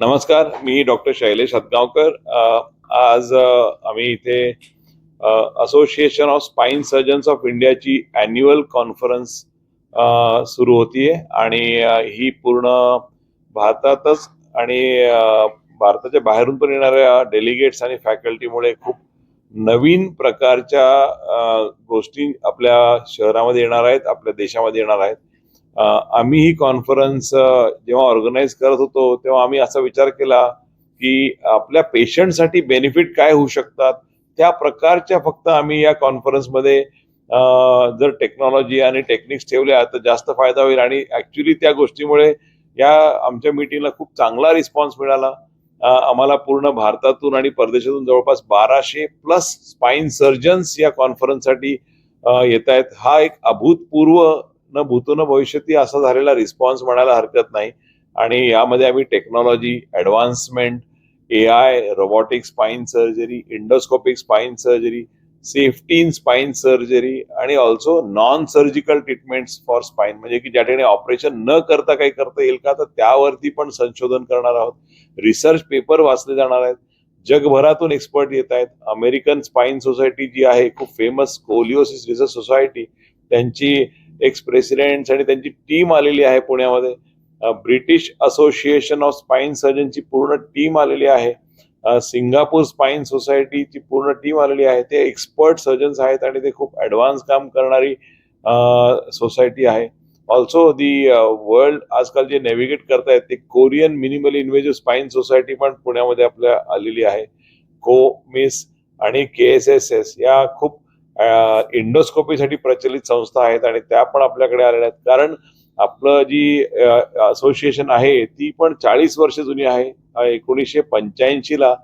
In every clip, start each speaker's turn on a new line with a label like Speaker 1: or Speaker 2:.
Speaker 1: नमस्कार मी डॉक्टर शैलेश हदगावकर. आज आम्ही इथे association of spine surgeons of इंडियाची अॅन्युअल कॉन्फरन्स सुरू होतीये. आणि ही पूर्ण भारतातच आणि भारताच्या बाहेरून पण येणाऱ्या डेलिगेट्स आणि फॅकल्टीमुळे खूप नवीन प्रकारच्या गोष्टी आपल्या शहरामध्ये येणार आहेत आपल्या देशामध्ये येणार आहेत. आम्ही ही कॉन्फरन्स जेव्हा ऑर्गनाईज करत होतो तेव्हा आम्ही असा विचार केला की आपल्या पेशंटसाठी बेनिफिट काय होऊ शकतात? त्या प्रकारच्या फक्त आम्ही या कॉन्फरन्समध्ये जर टेक्नॉलॉजी आणि टेक्निक्स ठेवल्या तर जास्त फायदा होईल. आणि ऍक्च्युली त्या गोष्टीमुळे या आमच्या मीटिंगला खूप चांगला रिस्पॉन्स मिळाला. आम्हाला पूर्ण भारतातून आणि परदेशातून जवळपास बाराशे प्लस स्पाइन सर्जन्स या कॉन्फरन्ससाठी येत आहेत हा एक अभूतपूर्व न भूतून न भविष्यती असा झालेला रिस्पॉन्स म्हणायला हरकत नाही. आणि यामध्ये आम्ही technology advancement A I robotic spine surgery endoscopic spine surgery safety in spine surgery आणि also non surgical treatments for spine म्हणजे की ज्या ठिकाणी ऑपरेशन न करता काही करता येईल का? तर त्यावरती पण संशोधन करणार आहोत. रिसर्च पेपर वाचले जाणार आहेत. जगभरातून एक्सपर्ट येत आहेत. अमेरिकन स्पाइन सोसायटी जी आहे खूप फेमस कोलिओसिस रिसर्च सोसायटी त्यांची एक्स प्रेसिडेंट्स आणि त्यांची टीम आलेली आहे पुण्यामध्ये. ब्रिटिश असोसिएशन ऑफ स्पाईन सर्जनची पूर्ण टीम आलेली आहे. सिंगापूर स्पाइन सोसायटीची पूर्ण टीम आलेली आहे. ते एक्सपर्ट सर्जन्स आहेत आणि ते खूप ॲडव्हान्स काम करणारी सोसायटी आहे. ऑल्सो दी वर्ल्ड आजकाल जे नेव्हिगेट करतायत ते Korean minimal invasive spine society पण पुण्यामध्ये आपल्या आलेली आहे. को मिस आणि के एस एस एस या खूप इंडोस्कोपीसाठी प्रचलित संस्था आहेत आणि त्या पण आपल्याकडे आलेल्या आहेत. कारण आपलं जी असोसिएशन आहे ती पण चाळीस वर्ष जुनी आहे. एकोणीसशे पंच्याऐंशीला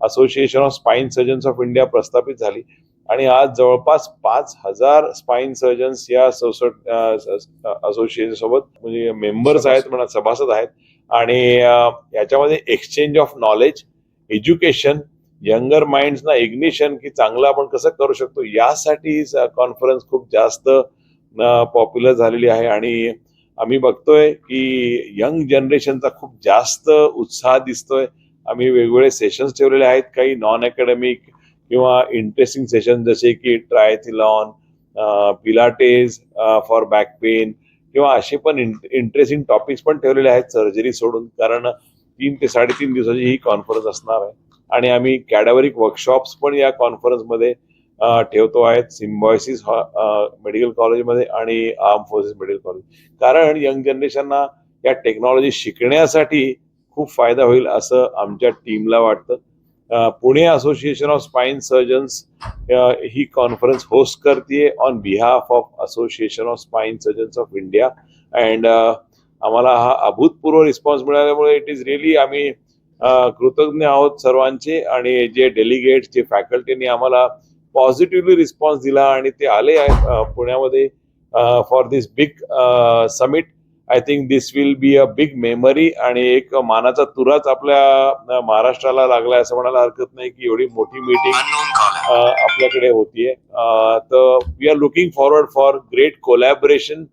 Speaker 1: association of spine surgeons of India प्रस्थापित झाली. आणि आज जवळपास पाच हजार स्पाईन सर्जन्स या असोसिएशन सोबत म्हणजे मेंबर्स आहेत म्हणा सभासद आहेत. आणि याच्यामध्ये exchange of knowledge education younger माइंड्सना ignition की चांगलं आपण कसं करू शकतो यासाठी कॉन्फरन्स खूप जास्त पॉप्युलर झालेली आहे. आणि आम्ही बघतोय की यंग जनरेशनचा खूप जास्त उत्साह दिसतोय. आम्ही वेगवेगळे सेशन्स ठेवलेले आहेत. काही नॉन अकॅडमिक किंवा इंटरेस्टिंग सेशन जसे की triathlon pilates for back pain किंवा असे पण इंटरेस्टिंग टॉपिक्स पण ठेवलेले आहेत. सर्जरी सोडून कारण तीन ते साडेतीन दिवसाची ही कॉन्फरन्स असणार आहे. आणि आम्ही कॅडावरिक वर्कशॉप्स पण या कॉन्फरन्समध्ये ठेवतो आहेत. सिम्बॉयसिस मेडिकल कॉलेजमध्ये आणि आर्म फोर्सेस मेडिकल कॉलेज कारण यंग जनरेशनना या टेक्नॉलॉजी शिकण्यासाठी खूप फायदा होईल असं आमच्या टीमला वाटतं. Pune association of spine surgeons he conference host करते on behalf of association of spine surgeons of India and आम्हाला हा अभूतपूर्व रिस्पॉन्स मिळाल्यामुळे इट इज रिअली आम्ही कृतज्ञ आहोत सर्वांचे आणि जे डेलिगेट्स जे फॅकल्टीने आम्हाला पॉझिटिव्हली रिस्पॉन्स दिला आणि ते आले आहेत पुण्यामध्ये for this big summit I think this will be a big memory आणि एक मानाचा तुराच आपल्या महाराष्ट्राला लागला असं म्हणायला हरकत नाही की एवढी मोठी मीटिंग. आपल्याकडे होतीये तर we are looking forward for great collaboration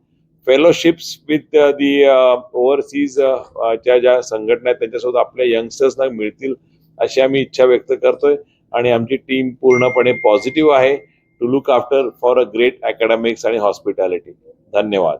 Speaker 1: fellowships with the overseas च्या ज्या संघटना आहेत त्यांच्यासोबत आपल्या यंगस्टर्सना मिळतील अशी आम्ही इच्छा व्यक्त करतोय. आणि आमची टीम पूर्णपणे पॉझिटिव्ह आहे to look after for a great academics आणि हॉस्पिटॅलिटी धन्यवाद.